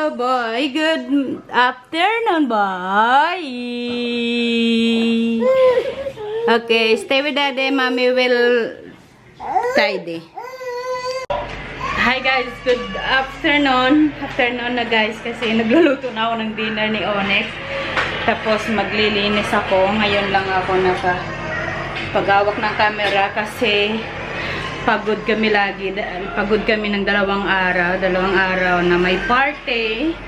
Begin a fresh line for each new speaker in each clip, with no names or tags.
Hello, boy. Good afternoon, boy. Okay, stay with daddy. Mommy will tidy. Hi guys, good afternoon. Afternoon na guys kasi nagluluto na ako ng dinner ni Onyx. Tapos maglilinis ako. Ngayon lang ako naka pagawak ng camera kasi pagod kami lagi. Pagod kami ng dalawang araw. Dalawang araw na may party.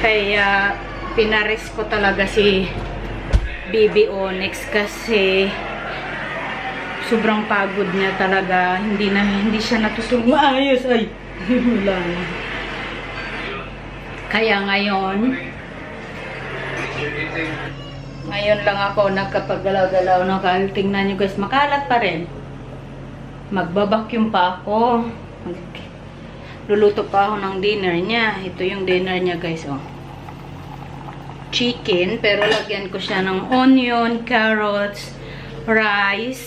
Kaya pinaris ko talaga si Baby Onyx kasi sobrang pagod niya talaga. Hindi na hindi siya natutulog maayos. Ay, wala. Kaya ngayon, ngayon lang ako nagkapagalaw-galaw ng kahit tingnan nyo guys, makalat pa rin. Magbabacuum pa ako. Luluto pa ako ng dinner niya. Ito yung dinner niya guys, oh. Chicken, pero lagyan ko siya ng onion, carrots, rice,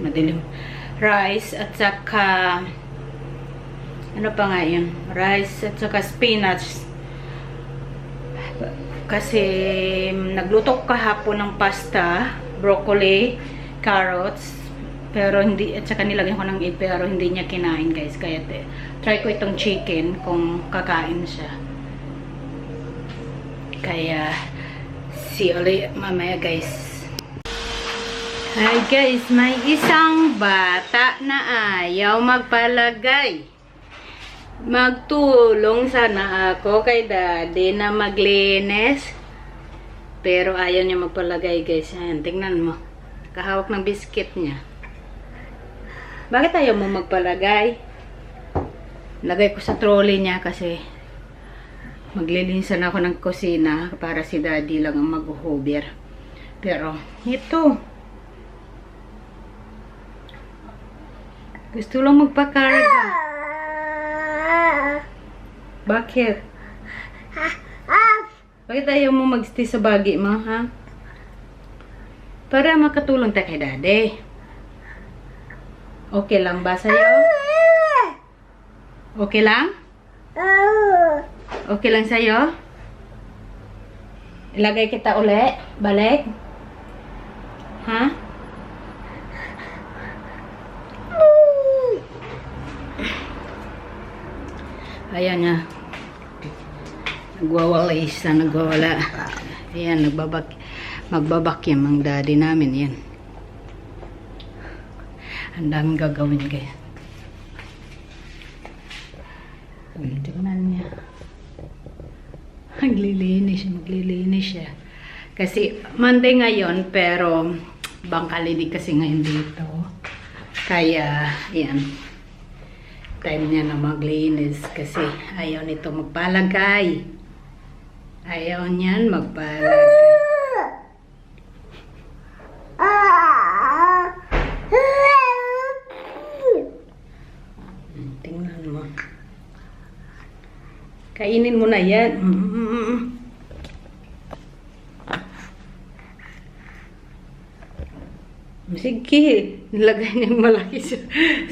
madilim, rice, at saka, ano pa nga yun? Rice, at saka spinach. Kasi, nagluto ko kahapon ng pasta, broccoli, carrots, pero hindi, at saka nilagyan ko ng egg, pero hindi niya kinain guys. Kaya, te, try ko itong chicken kung kakain siya. Kaya, see ulit mamaya guys. Hi guys, may isang bata na ayaw magpalagay. Magtulong sana ako kay daddy na maglinis. Pero ayaw niya magpalagay guys. Ayan, tingnan mo. Kahawak ng biscuit niya. Bakit ayaw mo magpalagay? Lagay ko sa trolley niya kasi maglilinisan ako ng kusina para si daddy lang ang mag-hover. Pero, ito. Gusto lang magpakarga. Bakit? Bakit ayaw mo mag-stay sa bagi mo, ha? Para makatulong tayo kay daddy. Okay lang ba sa'yo? Okay lang? Okay lang sa'yo? Ilagay kita uli? Balik? Ha? Ayan na. Nagwawala isa, nagwawala. Ayan, nagbabak magbabakyam ang daddy namin. Yan. Ang daming gagawin kaya. Tingnan niya. Maglilinis maglilinis siya. Kasi Monday ngayon, pero bangkalinig kasi ngayon dito. Kaya, yan. Time niya na maglinis kasi ayaw nito magpalagay. Ayaw niyan magpalagay. Tingnan mo. Kainin mo na yan. Mm. Sige, nilagay niya malaki sa,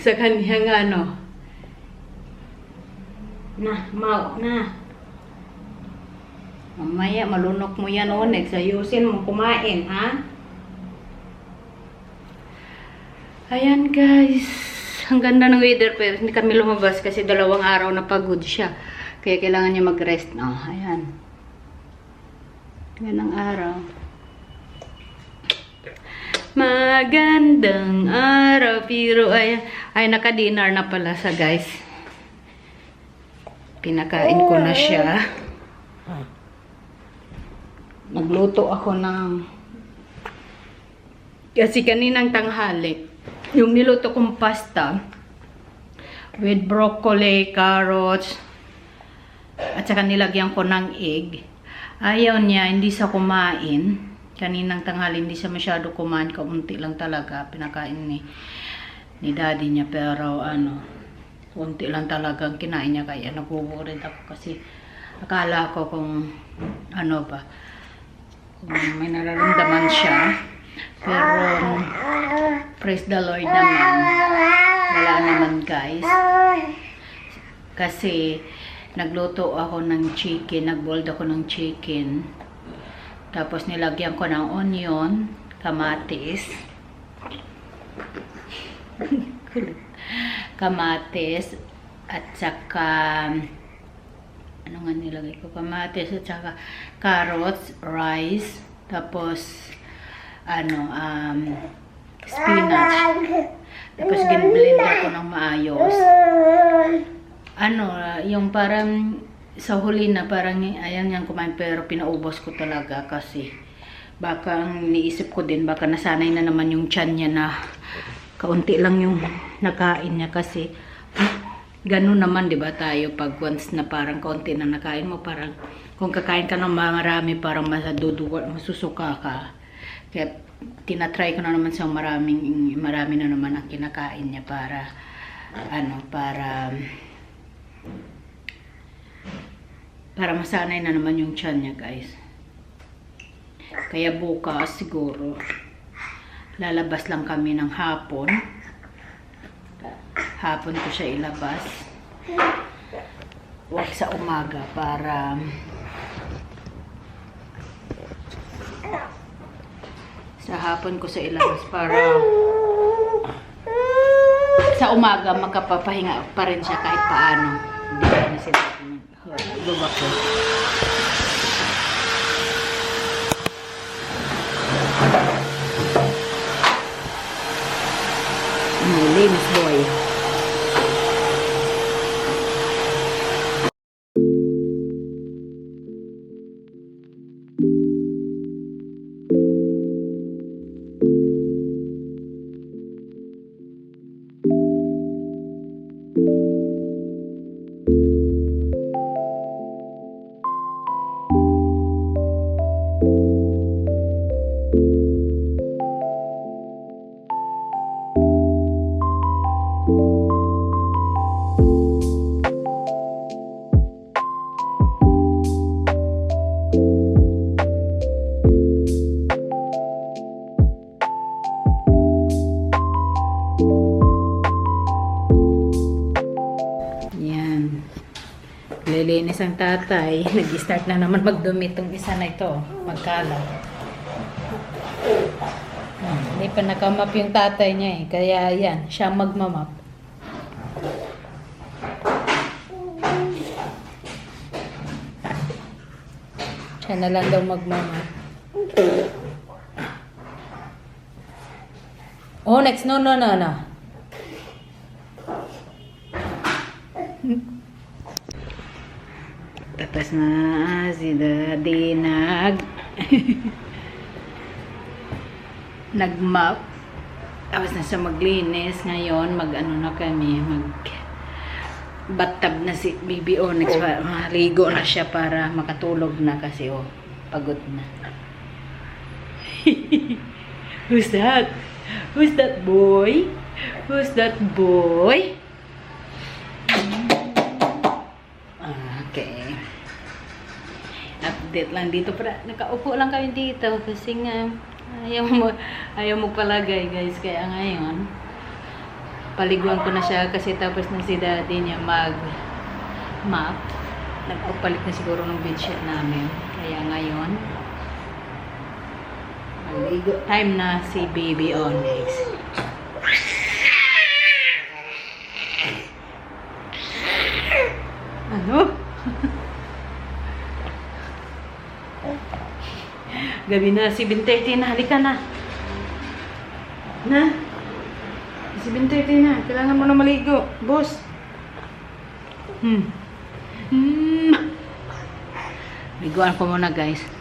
sa kanyang ano. Na, mau, na. Mamaya, malunok mo yan, Onyx. Ayusin mo, kumain, ha? Ayan, guys. Ang ganda ng weather, pero hindi kami lumabas kasi dalawang araw na pagod siya. Kaya kailangan niya mag-rest. No, ayan. Ganang araw. Magandang araw, pero ay, ay naka-dinner na pala sa guys. Pinakain ko na siya. Nagluto ako ng kasi kaninang tanghali, yung niluto kong pasta with broccoli, carrots, at saka nilagyan ko ng egg. Ayaw niya, hindi sa kumain. Kaninang tanghali, hindi siya masyado kumain. Kaunti lang talaga. Pinakain ni, ni daddy niya. Pero ano, unti lang talaga ang kinain niya. Kaya nagugurit ako kasi akala ko kung ano ba, kung may nararamdaman siya. Pero, praise the Lord naman. Wala naman guys. Kasi, nagluto ako ng chicken, nagboiled ako ng chicken. Tapos nilagyan ko ng onion, kamatis. Kamatis at saka ano nga nilagay ko? Kamatis at saka carrots, rice, tapos ano, um, spinach. Tapos ginblend ako ng maayos. Ano, yung parang sa huli na parang ayan niyang kumain pero pinaubos ko talaga kasi baka ang niisip ko din baka nasanay na naman yung tiyan niya na kaunti lang yung nakain niya kasi ganun naman 'di ba tayo pag once na parang kaunti na nakain mo parang kung kakain ka ng marami parang masaduduwa masusuka ka. Kaya tinatry ko na naman sa maraming marami na naman ang kinakain niya para ano para para masanay na naman yung tiyan niya guys. Kaya bukas siguro lalabas lang kami ng hapon. Hapon ko siya ilabas. Wag sa umaga para sa hapon ko sa ilabas para sa umaga magkapapahinga pa rin siya kahit paano hindi ko na sila Baba ko. Lilinis ang tatay. Nag-start na naman magdumi itong isa na ito. Magkalat. Hmm, Hindi pa nakamap yung tatay niya eh. Kaya yan, siya magmamap. Siya na lang daw magmamap. Oh, next. No, no, no, no. Tapos na si Daddy nag nagmap. Tapos na siya maglinis. Ngayon, mag ano na kami, mag batab na si Baby Onyx. Maligo na siya para makatulog na kasi oh, pagod na. Who's that? Who's that boy? Who's that boy? Update lang dito. Para, nakaupo lang kami dito kasi nga ayaw mo, ayaw mo palagay guys. Kaya ngayon, paliguan ko na siya kasi tapos na si daddy niya mag map. Nagpapalit na siguro ng bedsheet namin. Kaya ngayon, maligo. Time na si baby Onyx. Ano? Gabi na, 7.30 na. Halika na. Na? 7.30 na. Kailangan mo na maligo. Boss. Hmm. Hmm. Liguan ko muna guys.